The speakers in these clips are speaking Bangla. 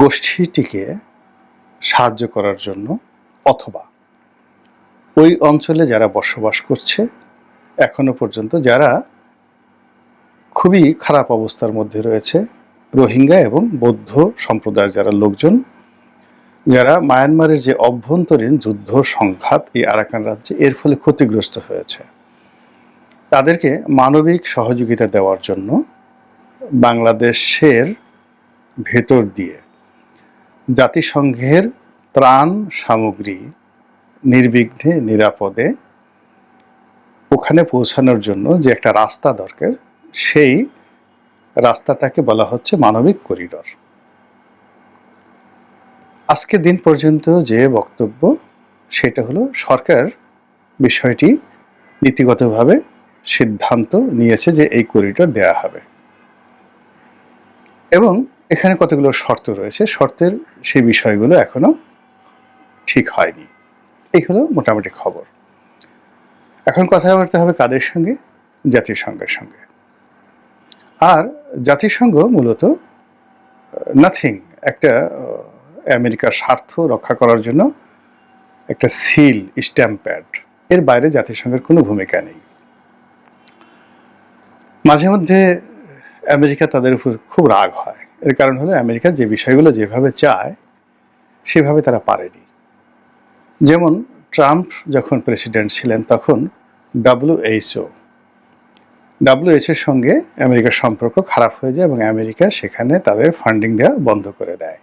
গোষ্ঠীটিকে সাহায্য করার জন্য অথবা ওই অঞ্চলে যারা বসবাস করছে, এখনও পর্যন্ত যারা খুবই খারাপ অবস্থার মধ্যে রয়েছে, রোহিঙ্গা এবং বৌদ্ধ সম্প্রদায়ের যারা লোকজন, যারা মায়ানমারের যে অভ্যন্তরীণ যুদ্ধ সংঘাত এই আরাকান রাজ্যে এর ফলে ক্ষতিগ্রস্ত হয়েছে, তাদেরকে মানবিক সহযোগিতা দেওয়ার জন্য বাংলাদেশের ভেতর দিয়ে জাতিসংঘের ত্রাণ সামগ্রী নির্বিঘ্নে নিরাপদে ওখানে পৌঁছানোর জন্য যে একটা রাস্তা দরকার, সেই রাস্তাটাকে বলা হচ্ছে মানবিক করিডর। আজকের দিন পর্যন্ত যে বক্তব্য, সেটা হলো সরকার বিষয়টি নীতিগতভাবে সিদ্ধান্ত নিয়েছে যে এই করিডর দেয়া হবে। এবং এখানে কতগুলো শর্ত রয়েছে? শর্তের সেই বিষয়গুলো এখনও ঠিক হয়নি। এই হলো মোটামুটি খবর। এখন কথাবার্তা হবে কাদের সঙ্গে? জাতিসংঘের সঙ্গে। আর জাতিসংঘ মূলত নাথিং একটা আমেরিকার স্বার্থ রক্ষা করার জন্য একটা সিল স্ট্যাম্প প্যাড এর বাইরে জাতিসংঘের কোনো ভূমিকা নেই। মাঝে মধ্যে আমেরিকা তাদের উপর খুব রাগ হয়। এর কারণ হলো আমেরিকা যে বিষয়গুলো যেভাবে চায়, সেভাবে তারা পারেনি। যেমন ট্রাম্প যখন প্রেসিডেন্ট ছিলেন, তখন ডাব্লিউএইচও ডাব্লিউএইচের সঙ্গে আমেরিকার সম্পর্ক খারাপ হয়ে যায় এবং আমেরিকা সেখানে তাদের ফান্ডিং দেওয়া বন্ধ করে দেয়।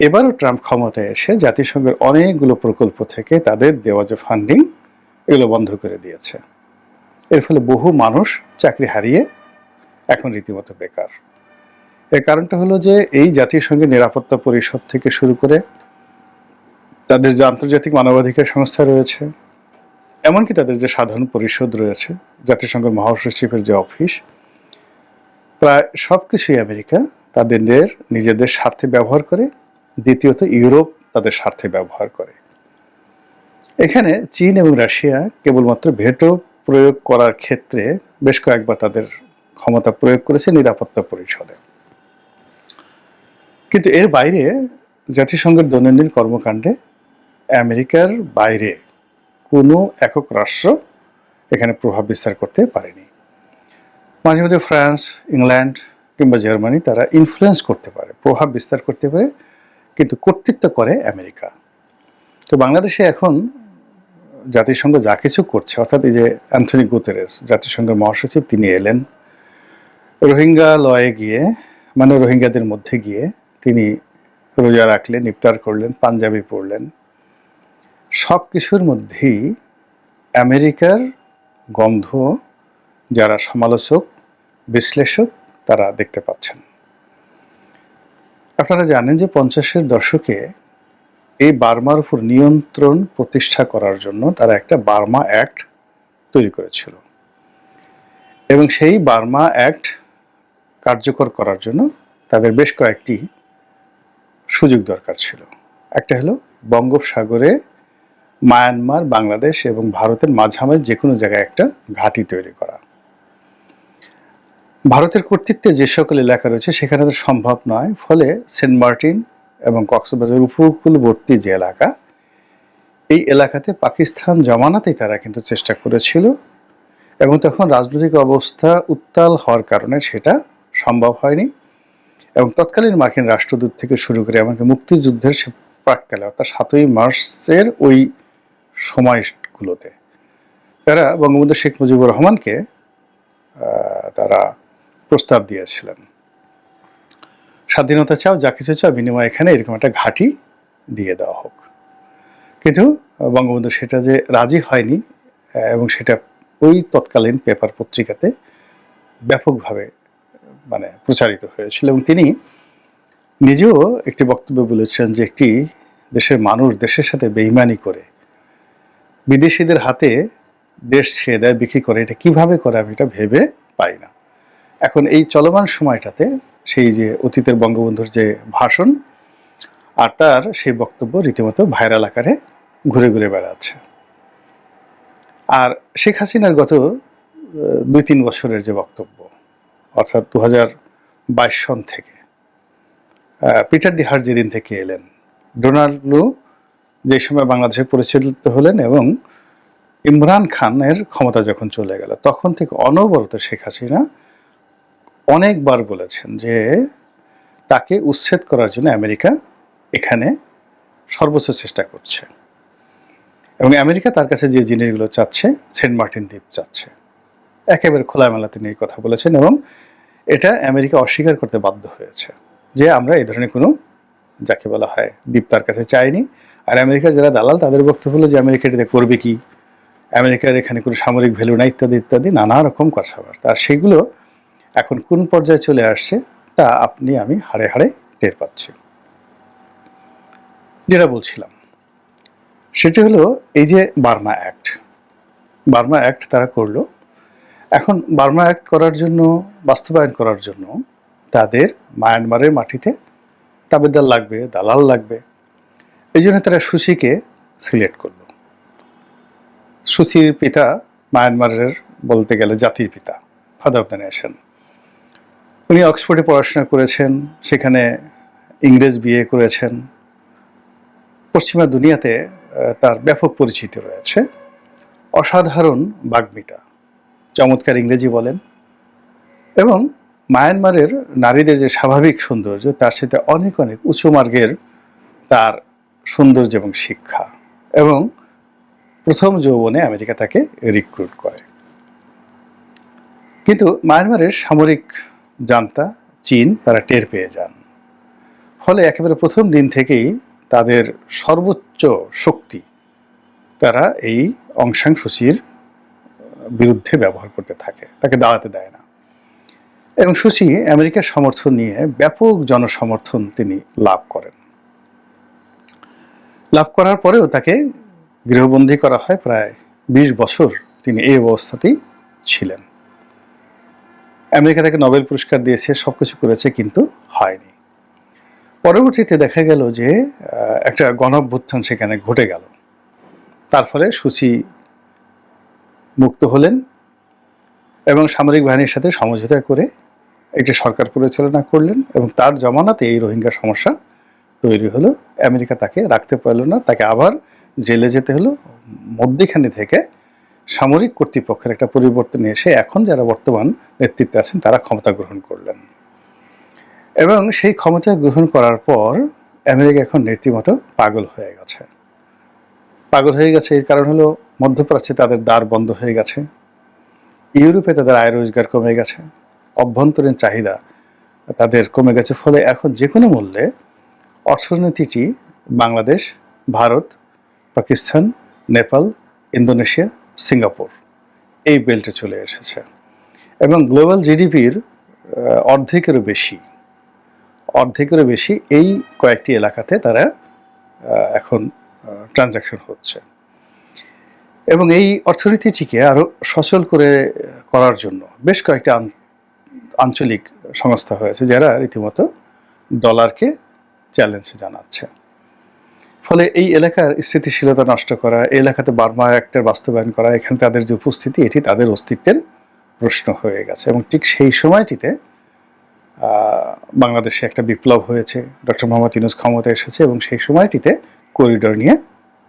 এবারও ট্রাম্প ক্ষমতায় এসে জাতিসংঘের অনেকগুলো প্রকল্প থেকে তাদের দেওয়া যে ফান্ডিং, এগুলো বন্ধ করে দিয়েছে। এর ফলে বহু মানুষ চাকরি হারিয়ে এখন রীতিমতো বেকার। এর কারণটা হলো যে এই জাতিসংঘের নিরাপত্তা পরিষদ থেকে শুরু করে তাদের যে আন্তর্জাতিক মানবাধিকার সংস্থা রয়েছে, এমনকি তাদের যে সাধারণ পরিষদ রয়েছে জাতিসংঘের মহাসচিবের যে অফিস, প্রায় সব কিছুই আমেরিকা তাদের নিজেদের স্বার্থে ব্যবহার করে, দ্বিতীয়ত ইউরোপ তাদের স্বার্থে ব্যবহার করে। এখানে চীন এবং রাশিয়া কেবলমাত্র ভেটো প্রয়োগ করার ক্ষেত্রে বেশ কয়েকবার তাদের ক্ষমতা প্রয়োগ করেছে নিরাপত্তা পরিষদে। কিন্তু এর বাইরে জাতিসংঘের দৈনন্দিন কর্মকাণ্ডে আমেরিকার বাইরে কোনো একক রাষ্ট্র এখানে প্রভাব বিস্তার করতে পারেনি। মাঝে মাঝে ফ্রান্স, ইংল্যান্ড কিংবা জার্মানি তারা ইনফ্লুয়েন্স করতে পারে, প্রভাব বিস্তার করতে পারে, কিন্তু কর্তৃত্ব করে আমেরিকা। তো বাংলাদেশে এখন জাতিসংঘ যা কিছু করছে, অর্থাৎ এই যে অ্যান্থনি গুতেরেস, জাতিসংঘের মহাসচিব, তিনি এলেন। রোহিঙ্গা লয়ে গিয়ে মানে রোহিঙ্গাদের মধ্যে গিয়ে তিনি রোজা রাখলেন, ইফতার করলেন, পাঞ্জাবি পড়লেন সব কিছুর মধ্যেই আমেরিকার গন্ধ যারা সমালোচক, বিশ্লেষক, তারা দেখতে পাচ্ছেন। আপনারা জানেন যে পঞ্চাশের দশকে এই বার্মার উপর নিয়ন্ত্রণ প্রতিষ্ঠা করার জন্য তারা একটা বার্মা অ্যাক্ট তৈরি করেছিল। এবং সেই বার্মা অ্যাক্ট কার্যকর করার জন্য তাদের বেশ কয়েকটি সুযোগ দরকার ছিল। একটা হলো বঙ্গোপসাগরে মায়ানমার, বাংলাদেশ এবং ভারতের মাঝামাঝি যে কোনো জায়গায় একটা ঘাঁটি তৈরি করা। ভারতের কর্তৃত্বে যে সকল এলাকা রয়েছে সেখানে তো সম্ভব নয়, ফলে সেন্ট মার্টিন এবং কক্সবাজার উপকূলবর্তী যে এলাকা, এই এলাকাতে পাকিস্তান জমানাতেই তারা কিন্তু চেষ্টা করেছিল এবং তখন রাজনৈতিক অবস্থা উত্তাল হওয়ার কারণে সেটা সম্ভব হয়নি। এবং তৎকালীন মার্কিন রাষ্ট্রদূত থেকে শুরু করে এমনকি মুক্তিযুদ্ধের সে প্রাককালে, অর্থাৎ সাতই মার্চের ওই সময়গুলোতে, তারা বঙ্গবন্ধু শেখ মুজিবুর রহমানকে তারা প্রস্তাব দিয়েছিলেন। স্বাধীনতা চাও, যা কিছু চাও, বিনিময় এখানে, এরকম একটা ঘাঁটি দিয়ে দেওয়া হোক। কিন্তু বঙ্গবন্ধু সেটা যে রাজি হয়নি, এবং সেটা ওই তৎকালীন পেপার পত্রিকাতে ব্যাপকভাবে মানে প্রচারিত হয়েছিল এবং তিনি নিজেও একটি বক্তব্য বলেছেন যে একটি দেশের মানুষ দেশের সাথে বেইমানি করে, বিদেশিদের হাতে দেশ ছেড়ে দেয়, বিক্রি করে, এটা কীভাবে করে আমি এটা ভেবে পাই না। এখন এই চলমান সময়টাতে সেই যে অতীতের বঙ্গবন্ধুর যে ভাষণ আর তার সেই বক্তব্য রীতিমতো ভাইরাল আকারে ঘুরে ঘুরে বেড়াচ্ছে। আর শেখ হাসিনার গত দুই তিন বছরের যে বক্তব্য অর্থাৎ দু হাজার বাইশ সন থেকে। পিটার ডিহার যেদিন থেকে এলেন, ডোনাল্ড লু যে সময় বাংলাদেশে পরিচালিত হলেন এবং ইমরান খানের ক্ষমতা যখন চলে গেল, তখন থেকে অনবরত শেখ হাসিনা অনেকবার বলেছেন যে তাকে উচ্ছেদ করার জন্য আমেরিকা এখানে সর্বোচ্চ চেষ্টা করছে। এবং আমেরিকা তার কাছে যে জিনিসগুলো চাচ্ছে, সেন্ট মার্টিন দ্বীপ চাচ্ছে। একেবারে খোলামেলা তিনি এই কথা বলেছেন এবং এটা আমেরিকা অস্বীকার করতে বাধ্য হয়েছে যে আমরা এই ধরনের কোনো, যাকে বলা হয়, দ্বীপ তার কাছে চাইনি। আর আমেরিকার যারা দালাল, তাদের বক্তব্য হলো যে আমেরিকা এটাতে করবে কি? আমেরিকার এখানে কোনো সামরিক ভ্যালু নাই ইত্যাদি ইত্যাদি, নানা রকম কথাবার্তা। আর সেগুলো এখন কোন পর্যায়ে চলে আসছে, তা আপনি, আমি হাড়ে হাড়ে টের পাচ্ছি। যেটা বলছিলাম, সেটি হলো এই যে বার্মা অ্যাক্ট। বার্মা অ্যাক্ট তারা করল এখন বার্মা অ্যাক্ট করার জন্য, বাস্তবায়ন করার জন্য তাদের মায়ানমারের মাটিতে তাবেদার লাগবে, দালাল লাগবে। এই জন্য তারা সুশিকে সিলেক্ট করল। সুশির পিতা মায়ানমারের বলতে গেলে জাতির পিতা ফাদার অফ দ্য নেশন উনি অক্সফোর্ডে পড়াশোনা করেছেন, সেখানে ইংরেজ বিয়ে করেছেন। পশ্চিমা দুনিয়াতে তার ব্যাপক পরিচিতি রয়েছে। অসাধারণ বাগ্মিতা। চমৎকার ইংরেজি বলেন। এবং মায়ানমারের নারীদের যে স্বাভাবিক সৌন্দর্য, তার সাথে অনেক অনেক উঁচু মার্গের তার সৌন্দর্য এবং শিক্ষা এবং প্রথম যৌবনে আমেরিকা তাকে রিক্রুট করে। কিন্তু মায়ানমারের সামরিক জান্তা চীন, তারা টের পেয়ে যান। ফলে একেবারে প্রথম দিন থেকেই তাদের সর্বোচ্চ শক্তি, তারা এই অংশাং সুচির বিরুদ্ধে ব্যবহার করতে থাকে, তাকে দাঁড়াতে দেয় না। এবং সুচি আমেরিকার সমর্থন নিয়ে ব্যাপক জনসমর্থন তিনি লাভ করেন। লাভ করার পরেও তাকে গৃহবন্দী করা হয় প্রায় বিশ বছর তিনি এই অবস্থাতেই ছিলেন। আমেরিকা তাকে নোবেল পুরস্কার দিয়েছে, সবকিছু করেছে কিন্তু হয়নি। পরবর্তীতে দেখা গেল যে একটা গণভ্যুত্থান সেখানে ঘটে গেল। তার ফলে সুচি মুক্ত হলেন এবং সামরিক বাহিনীর সাথে সমঝোতা করে একটি সরকার পরিচালনা করলেন এবং তার জমানাতে এই রোহিঙ্গা সমস্যা তৈরি হলো। আমেরিকা তাকে রাখতে পারল না, তাকে আবার জেলে যেতে হলো। মধ্যিখানে থেকে সামরিক কর্তৃপক্ষের একটা পরিবর্তন এসে এখন যারা বর্তমান নেতৃত্বে আছেন, তারা ক্ষমতা গ্রহণ করলেন। এবং সেই ক্ষমতা গ্রহণ করার পর আমেরিকা এখন রীতিমতো পাগল হয়ে গেছে। পাগল হয়ে গেছে এর কারণ হলো মধ্যপ্রাচ্যে তাদের দ্বার বন্ধ হয়ে গেছে। ইউরোপে তাদের আয় রোজগার কমে গেছে। অভ্যন্তরীণ চাহিদা তাদের কমে গেছে। ফলে এখন যে কোনো মূল্যে অর্থনীতিটি বাংলাদেশ, ভারত, পাকিস্তান, নেপাল, ইন্দোনেশিয়া, সিঙ্গাপুর এই বেল্টে চলে এসেছে। এবং গ্লোবাল জিডিপির অর্ধেকেরও বেশি অর্ধেকেরও বেশি এই কয়েকটি এলাকাতে তারা এখন ট্রানজাকশন হচ্ছে। এবং এই অর্থনীতিটিকে আরও সচল করে করার জন্য বেশ কয়েকটি আঞ্চলিক সংস্থা হয়েছে যারা রীতিমতো ডলারকে চ্যালেঞ্জ জানাচ্ছে। ফলে এই এলাকার স্থিতিশীলতা নষ্ট করা, এই এলাকাতে বার্মা অ্যাক্টের বাস্তবায়ন করা, এখানে তাদের যে উপস্থিতি, এটি তাদের অস্তিত্বের প্রশ্ন হয়ে গেছে এবং ঠিক সেই সময়টিতে বাংলাদেশে একটা বিপ্লব হয়েছে। ডক্টর মোহাম্মদ ইউনুস ক্ষমতা এসেছে এবং সেই সময়টিতে করিডোর নিয়ে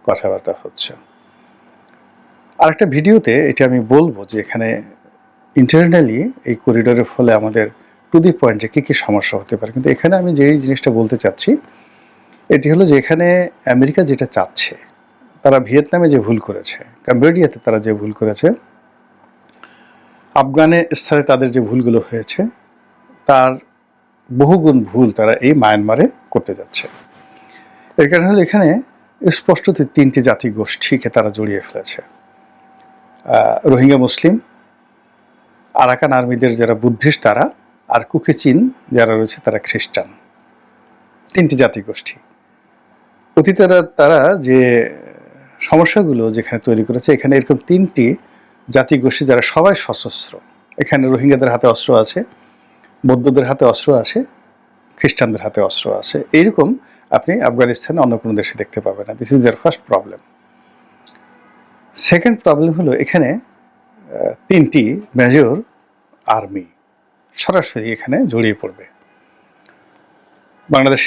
কথাবার্তা হচ্ছে। আরেকটা ভিডিওতে এটা আমি বলব যে এখানে ইন্টারনালি এই করিডোরের ফলে আমাদের টু দি পয়েন্টে কী কী সমস্যা হতে পারে। কিন্তু এখানে আমি যেই জিনিসটা বলতে চাচ্ছি, এটি হলো যে এখানে আমেরিকা যেটা চাচ্ছে, তারা ভিয়েতনামে যে ভুল করেছে কম্বোডিয়াতে তারা যে ভুল করেছে, আফগানিস্তানে তাদের যে ভুলগুলো হয়েছে, তার বহুগুণ ভুল তারা এই মায়ানমারে করতে যাচ্ছে। এর কারণে হলো এখানে স্পষ্টত তিনটি জাতি গোষ্ঠীকে তারা জড়িয়ে ফেলেছে। রোহিঙ্গা মুসলিম, আরাকান আর্মিদের যারা বুদ্ধিস্ট তারা, আর কুকিচিন যারা রয়েছে তারা খ্রিস্টান। তিনটি জাতিগোষ্ঠী অতীতে তারা- তারা যে সমস্যাগুলো যেখানে তৈরি করেছে, এখানে এরকম তিনটি জাতিগোষ্ঠী যারা সবাই সশস্ত্র। এখানে রোহিঙ্গাদের হাতে অস্ত্র আছে, বৌদ্ধদের হাতে অস্ত্র আছে, খ্রিস্টানদের হাতে অস্ত্র আছে। এইরকম আপনি আফগানিস্তানে অন্য কোনো দেশে দেখতে পাবেন না। This is their first problem second problem হলো এখানে তিনটি মেজর আর্মি সরাসরি এখানে জড়িয়ে পড়বে। বাংলাদেশ